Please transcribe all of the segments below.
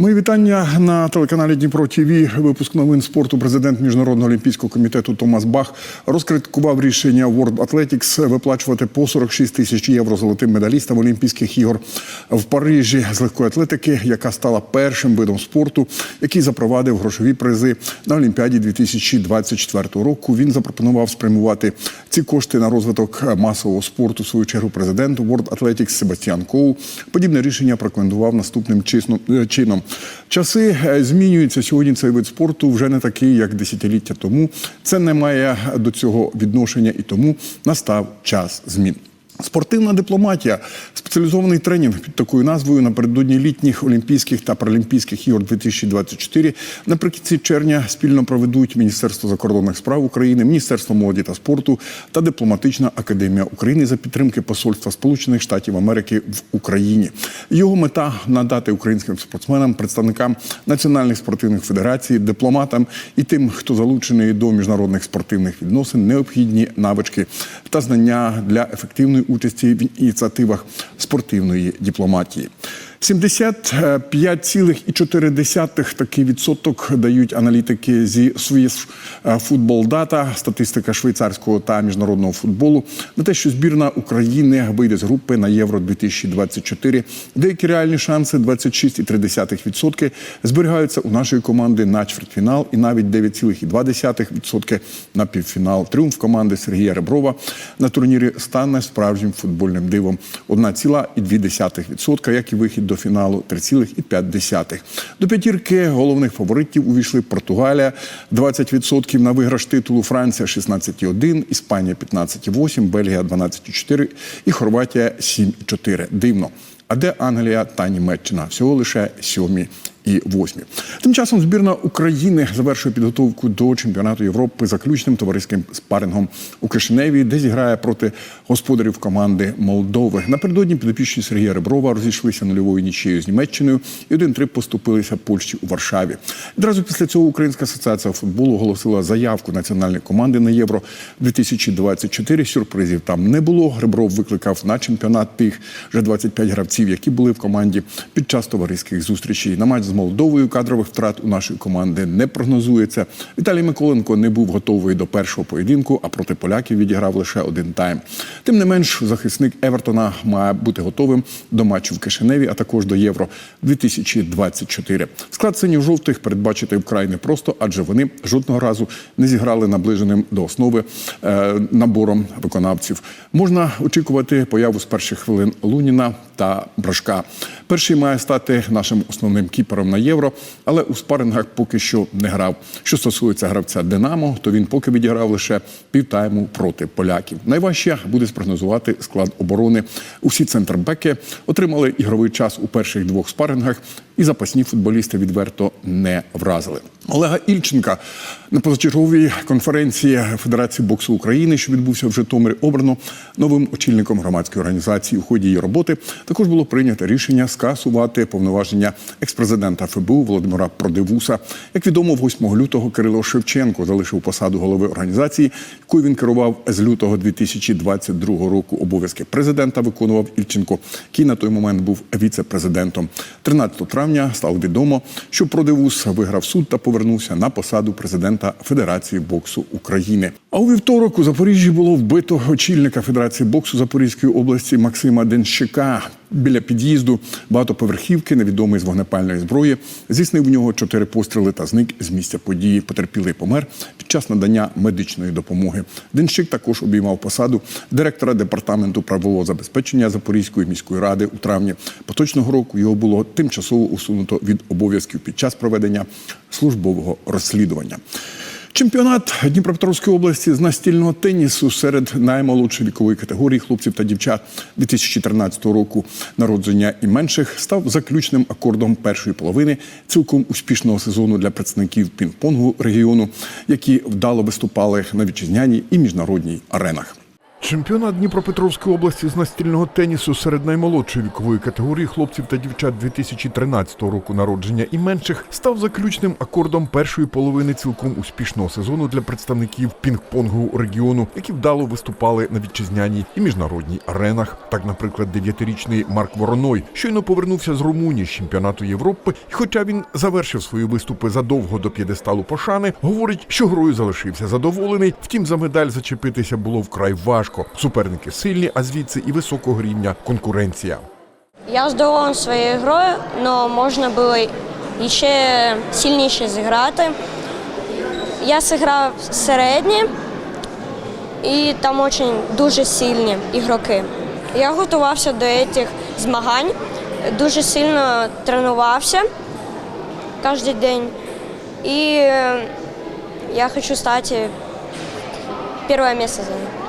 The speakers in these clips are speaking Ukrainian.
Мої вітання на телеканалі Дніпро ТВ. Випуск новин спорту. Президент міжнародного олімпійського комітету Томас Бах розкриткував рішення World Athletics виплачувати по 46 тисяч євро золотим медалістам Олімпійських ігор в Парижі з легкої атлетики, яка стала першим видом спорту, який запровадив грошові призи на Олімпіаді 2024 року. Він запропонував спрямувати ці кошти на розвиток масового спорту. В свою чергу президент World Athletics Себастьян Коу подібне рішення прокоментував наступним чисно- чином. Часи е, змінюються сьогодні. Цей вид спорту вже не такий, як десятиліття тому. Це не має до цього відношення, і тому настав час змін. Спортивна дипломатія, спеціалізований тренінг під такою назвою напередодні літніх Олімпійських та Паралімпійських ігор 2024 наприкінці червня спільно проведуть Міністерство закордонних справ України, Міністерство молоді та спорту та Дипломатична академія України за підтримки Посольства Сполучених Штатів Америки в Україні. Його мета надати українським спортсменам, представникам національних спортивних федерацій, дипломатам і тим, хто залучений до міжнародних спортивних відносин, необхідні навички та знання для ефективної участі в ініціативах спортивної дипломатії. 75,4 такий відсоток дають аналітики зі Swiss Football Data, статистика швейцарського та міжнародного футболу, на те, що збірна України вийде з групи на Євро 2024. Деякі реальні шанси 26,3% зберігаються у нашої команди на чвертьфінал і навіть 9,2% на півфінал. Тріумф команди Сергія Реброва на турнірі стане справжнім футбольним дивом. 1,2%, як і вихід до фіналу 3,5%. До п'ятірки головних фаворитів увійшли Португалія 20% на виграш титулу, Франція 16,1%, Іспанія 15,8%, Бельгія 12,4% і Хорватія 7,4%. Дивно. А де Англія та Німеччина? Всього лише сьомі восьмі. Тим часом збірна України завершує підготовку до чемпіонату Європи заключним товариським спарингом у Кишиневі, де зіграє проти господарів команди Молдови. Напередодні підопічні Сергія Реброва розійшлися нульовою нічією з Німеччиною і 1-3 поступилися Польщі у Варшаві. Одразу після цього Українська асоціація футболу оголосила заявку національної команди на євро 2024. Сюрпризів там не було. Ребров викликав на чемпіонат тих вже 25 гравців, які були в команді під час товариських зустрічей. На матч з Молдовою кадрових втрат у нашої команди не прогнозується. Віталій Миколенко не був готовий до першого поєдинку, а проти поляків відіграв лише один тайм. Тим не менш, захисник Евертона має бути готовим до матчу в Кишиневі, а також до Євро 2024. Склад синьо-жовтих передбачити вкрай непросто, адже вони жодного разу не зіграли наближеним до основи е, набором виконавців. Можна очікувати появу з перших хвилин Луніна та Брашка. Перший має стати нашим основним кіпером на євро, але у спарингах поки що не грав. Що стосується гравця Динамо, то він поки відіграв лише півтайму проти поляків. Найважче буде спрогнозувати склад оборони. Усі центрбеки отримали ігровий час у перших двох спарингах, і запасні футболісти відверто не вразили. Олега Ільченка на позачерговій конференції Федерації боксу України, що відбувся в Житомирі, обрано новим очільником громадської організації. У ході її роботи також було прийнято рішення скасувати повноваження експрезидента ФБУ Володимира Продивуса. Як відомо, 8 лютого Кирило Шевченко залишив посаду голови організації, якою він керував з лютого 2022 року. Обов'язки президента виконував Ільченко, який на той момент був віце-президентом. 13 травня стало відомо, що Продивус виграв суд та повернувся на посаду президента Федерації боксу України. А у вівторок у Запоріжжі було вбито очільника Федерації боксу Запорізької області Максима Денщика. Біля під'їзду багатоповерхівки, невідомий з вогнепальної зброї, здійснив в нього чотири постріли та зник з місця події. Потерпілий помер під час надання медичної допомоги. Денщик також обіймав посаду директора департаменту правового забезпечення Запорізької міської ради у травні поточного року. Його було тимчасово усунуто від обов'язків під час проведення службового розслідування. Чемпіонат Дніпропетровської області з настільного тенісу серед наймолодшої вікової категорії хлопців та дівчат 2014 року народження і менших став заключним акордом першої половини цілком успішного сезону для представників пінг-понгу регіону, які вдало виступали на вітчизняній і міжнародній аренах. Чемпіонат Дніпропетровської області з настільного тенісу серед наймолодшої вікової категорії хлопців та дівчат 2013 року народження і менших став заключним акордом першої половини цілком успішного сезону для представників пінг-понгу регіону, які вдало виступали на вітчизняній і міжнародній аренах. Так, наприклад, дев'ятирічний Марк Вороной щойно повернувся з Румунії з чемпіонату Європи, і хоча він завершив свої виступи задовго до п'єдесталу пошани, говорить, що грою залишився задоволений. Втім, за медаль зачепитися було вкрай важко. Суперники сильні, а звідси і високого рівня конкуренція. Я здоволен своєю грою, але можна було ще сильніше зіграти. Я зіграв середні і там дуже, дуже сильні ігроки. Я готувався до цих змагань, дуже сильно тренувався кожен день. І е, я хочу стати перше місце зайняти.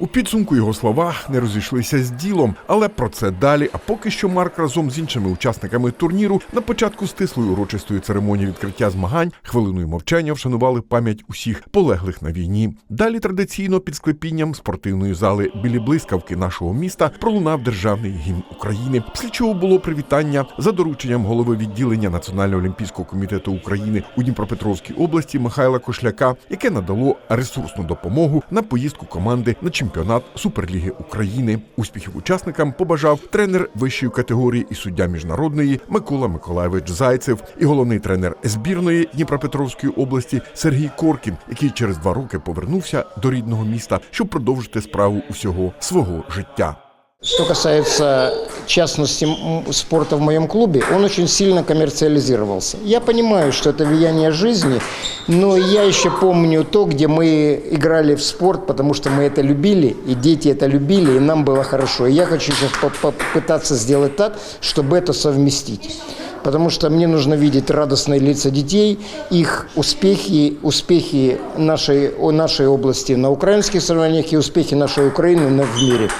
У підсумку його слова не розійшлися з ділом, але про це далі. А поки що Марк разом з іншими учасниками турніру на початку стислої урочистої церемонії відкриття змагань хвилиною мовчання вшанували пам'ять усіх полеглих на війні. Далі традиційно під склепінням спортивної зали білі блискавки нашого міста пролунав державний гімн України. Після чого було привітання за дорученням голови відділення Національного олімпійського комітету України у Дніпропетровській області Михайла Кошляка, яке надало ресурсну допомогу на поїздку команди на чемпіонат Суперліги України. Успіхів учасникам побажав тренер вищої категорії і суддя міжнародної Микола Миколаєвич Зайцев і головний тренер збірної Дніпропетровської області Сергій Коркін, який через два роки повернувся до рідного міста, щоб продовжити справу усього свого життя. Что касается частности спорта в моем клубе, он очень сильно коммерциализировался. Я понимаю, что это влияние жизни, но я еще помню то, где мы играли в спорт, потому что мы это любили, и дети это любили, и нам было хорошо. И я хочу сейчас по- попытаться сделать так, чтобы это совместить. Потому что мне нужно видеть радостные лица детей, их успехи, успехи нашей, нашей области на украинских соревнованиях и успехи нашей Украины в мире.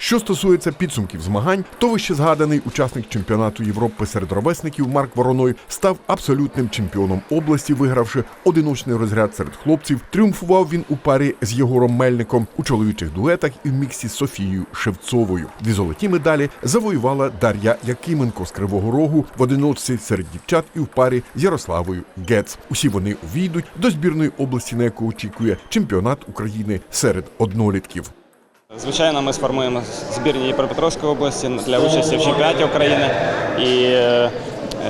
Що стосується підсумків змагань, то вище згаданий учасник чемпіонату Європи серед ровесників Марк Вороной став абсолютним чемпіоном області, вигравши одиночний розряд серед хлопців. Тріумфував він у парі з Єгором Мельником у чоловічих дуетах і в міксі з Софією Шевцовою. Дві золоті медалі завоювала Дар'я Якименко з Кривого Рогу в одиночці серед дівчат і в парі з Ярославою Гец. Усі вони увійдуть до збірної області, на яку очікує чемпіонат України серед однолітків. Звичайно, ми сформуємо збірні Дніпропетровської області для участі в чемпіонаті України. І е,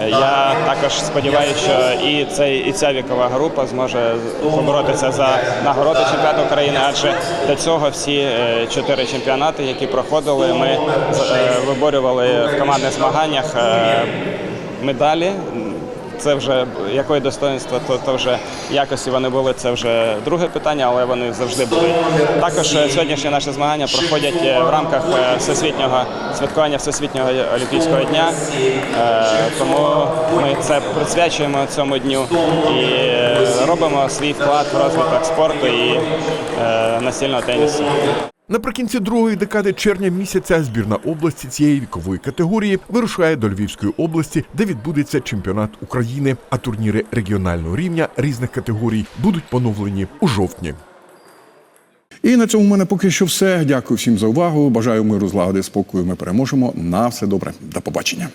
я також сподіваюся, що і, цей, і ця вікова група зможе поборотися за нагороди чемпіонату України, адже до цього всі е, чотири чемпіонати, які проходили, ми е, виборювали в командних змаганнях медалі. Це вже якої достоинства, то, то вже якості вони були, це вже друге питання, але вони завжди були. Також е, сьогоднішні наші змагання проходять е, в рамках е, всесвітнього святкування Всесвітнього Олімпійського дня. Тому ми це присвячуємо цьому дню і робимо свій вклад в розвиток спорту і настільного тенісу. Наприкінці другої декади червня місяця збірна області цієї вікової категорії вирушає до Львівської області, де відбудеться чемпіонат України. А турніри регіонального рівня різних категорій будуть поновлені у жовтні. І на цьому в мене поки що все. Дякую всім за увагу. Бажаю миру, злагоди, спокою. Ми переможемо. На все добре. До побачення.